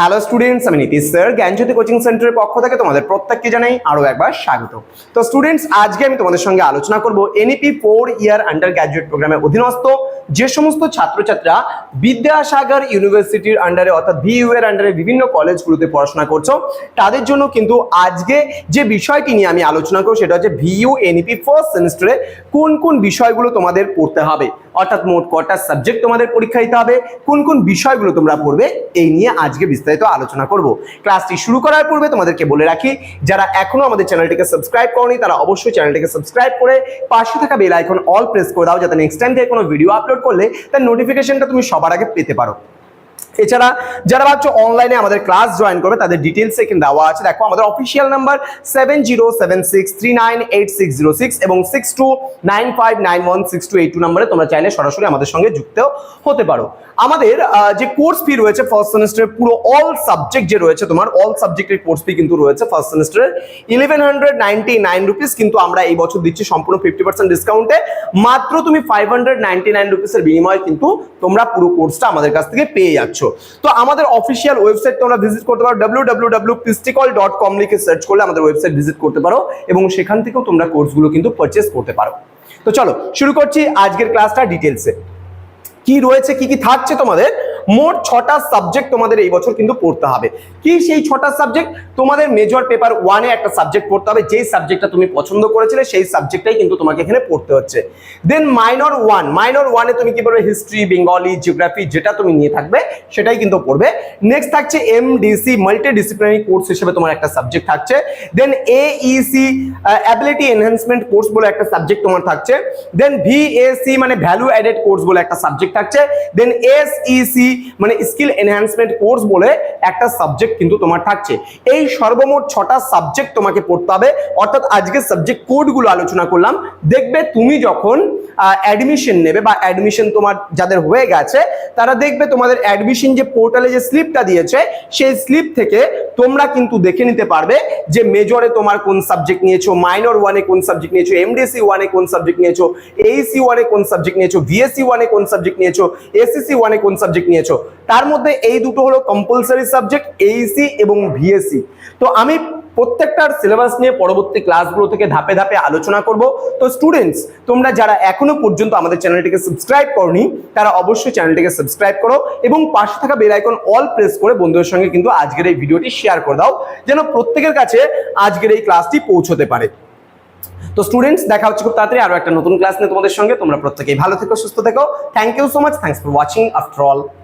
Hello students আমি Nitish sir জ্ঞানজ্যোতি coaching সেন্টারের পক্ষ থেকে তোমাদের প্রত্যেককে জানাই আরও একবার স্বাগত। তো স্টুডেন্টস আজকে আমি তোমাদের সঙ্গে আলোচনা করব NEP four year undergraduate প্রোগ্রামের অধীনস্থ যে সমস্ত ছাত্রছাত্রীরা বিদ্যাসাগর ইউনিভার্সিটির আন্ডারে অর্থাৎ ভিইউ এর আন্ডারে বিভিন্ন কলেজগুলোতে পড়াশোনা করছ, তাদের জন্য কিন্তু আজকে যে বিষয়টি নিয়ে আমি আলোচনা করব সেটা হচ্ছে ভিইউ এনইপি ফার্স্ট সেমিস্টারে কোন কোন বিষয়গুলো তোমাদের পড়তে হবে। অর্থাৎ মোট কটা সাবজেক্ট তোমাদের পরীক্ষা দিতে হবে, কোন কোন বিষয়গুলো তোমরা পড়বে, এই নিয়ে আজকে বিস্তারিত আলোচনা করব। ক্লাসটি শুরু করার পূর্বে তোমাদেরকে বলে রাখি, যারা এখনও আমাদের চ্যানেলটিকে সাবস্ক্রাইব করনি, তারা অবশ্যই চ্যানেলটিকে সাবস্ক্রাইব করে পাশে থাকা বেল আইকন অল প্রেস করে দাও, যাতে নেক্সট টাইম থেকে কোনো ভিডিও আপলোড করলে তার নোটিফিকেশনটা তুমি সবার আগে পেতে পারো। এছাড়া যারা ভাবছ অনলাইনে আমাদের ক্লাস জয়েন করবে, তাদের ডিটেলস এখানে দেওয়া আছে। দেখো, আমাদের official number seven zero seven six three nine eight six zero six এবং six two nine five nine one six two eight two নাম্বারে তোমরা চাইলে সরাসরি আমাদের সঙ্গে যুক্ত হতে পারো। আমাদের যে কোর্স ফি রয়েছে ফার্স্ট সেমিস্টারে পুরো অল সাবজেক্ট যে রয়েছে তোমার অল সাবজেক্টের কোর্স ফি কিন্তু রয়েছে ফার্স্ট সেমিস্টারের eleven hundred ninety nine rupees কিন্তু আমরা এই বছর দিচ্ছি সম্পূর্ণ ফিফটি পার্সেন্ট ডিসকাউন্টে মাত্র তুমি ফাইভ হান্ড্রেড নাইনটি নাইন রুপিসের বিনিময়ে কিন্তু তোমরা পুরো কোর্সটা আমাদের কাছ থেকে পেয়ে যাচ্ছ। তো আমাদের অফিসিয়াল ওয়েবসাইট তোমরা ভিজিট করতে পারো ডাব্লিউ ডাব্লিউ ডাব্লিউ পিস্টিকল ডট কম লিখে সার্চ করলে আমাদের ওয়েবসাইট ভিজিট করতে পারো এবং সেখান থেকেও তোমরা কোর্সগুলো কিন্তু পারচেস করতে পারো। তো চলো, শুরু করছি আজকের ক্লাসটা ডিটেলসে কি রয়েছে, কি কি থাকছে তোমাদের? মোট ছটা সাবজেক্ট তোমাদের এই বছর কিন্তু পড়তে হবে। কি সেই ছটা সাবজেক্ট তোমাদের মেজর পেপার ওয়ানে একটা সাবজেক্ট পড়তে হবে, যেই সাবজেক্টটা তুমি পছন্দ করেছিলে, সেই সাবজেক্টটাই কিন্তু তোমাকে এখানে পড়তে হচ্ছে। দেন মাইনর ওয়ান মাইনর ওয়ানে তুমি কি পড়বে? হিস্ট্রি বেঙ্গলি জিওগ্রাফি যেটা তুমি নিয়ে থাকবে, সেটাই কিন্তু পড়বে। নেক্সট থাকছে এমডিসি মাল্টি ডিসিপ্লিনারি কোর্স হিসেবে তোমার একটা সাবজেক্ট থাকছে। Then AEC ability enhancement course বলে একটা সাবজেক্ট তোমার থাকছে। দেন ভিএসি মানে ভ্যালু অ্যাডেড কোর্স বলে একটা সাবজেক্ট থাকছে। দেন এসইসি মানে স্কিল এনহ্যান্সমেন্ট কোর্স বলে একটা সাবজেক্ট কিন্তু তোমার থাকছে। এই সর্বমোট ছটা সাবজেক্ট তোমাকে পড়তে হবে। অর্থাৎ আজকে সাবজেক্ট কোডগুলো আলোচনা করলাম। দেখবে তুমি যখন অ্যাডমিশন নেবে বা অ্যাডমিশন তোমার যাদের হয়ে গেছে, তারা দেখবে তোমাদের অ্যাডমিশন যে পোর্টালে যে স্লিপটা দিয়েছে, সেই স্লিপ থেকে তোমরা কিন্তু দেখে নিতে পারবে যে মেজরে তোমার কোন সাবজেক্ট নিয়েছো মাইনর ওয়ানে কোন সাবজেক্ট নিয়েছো এমডিসি ওয়ানে কোন সাবজেক্ট নিয়েছো এইসি ওয়ানে কোন সাবজেক্ট নিয়েছো ভিএসসি ওয়ানে কোন সাবজেক্ট নিয়েছো এসিসি ওয়ানে কোন সাবজেক্ট নিয়েছো তার মধ্যে এই দুটো হলো কম্পালসারি সাবজেক্ট এইসি এবং ভিএসসি তো আমি প্রত্যেকটার সিলেবাস নিয়ে পরবর্তী ক্লাসগুলো থেকে ধাপে ধাপে আলোচনা করব। তো স্টুডেন্টস তোমরা যারা এখনও পর্যন্ত আমাদের চ্যানেলটিকে সাবস্ক্রাইব করনি, তারা অবশ্যই চ্যানেলটিকে সাবস্ক্রাইব করো এবং পাশে থাকা বেল আইকন অল প্রেস করে বন্ধুদের সঙ্গে কিন্তু আজকের এই ভিডিওটি শেয়ার করে দাও, যেন প্রত্যেকের কাছে আজকের এই ক্লাসটি পৌঁছতে পারে। তো স্টুডেন্টস দেখা হচ্ছে খুব তাড়াতাড়ি আরও একটা নতুন ক্লাস নিয়ে তোমাদের সঙ্গে। তোমরা প্রত্যেকেই ভালো থেকো, সুস্থ থেকো। Thank you so much thanks for watching after all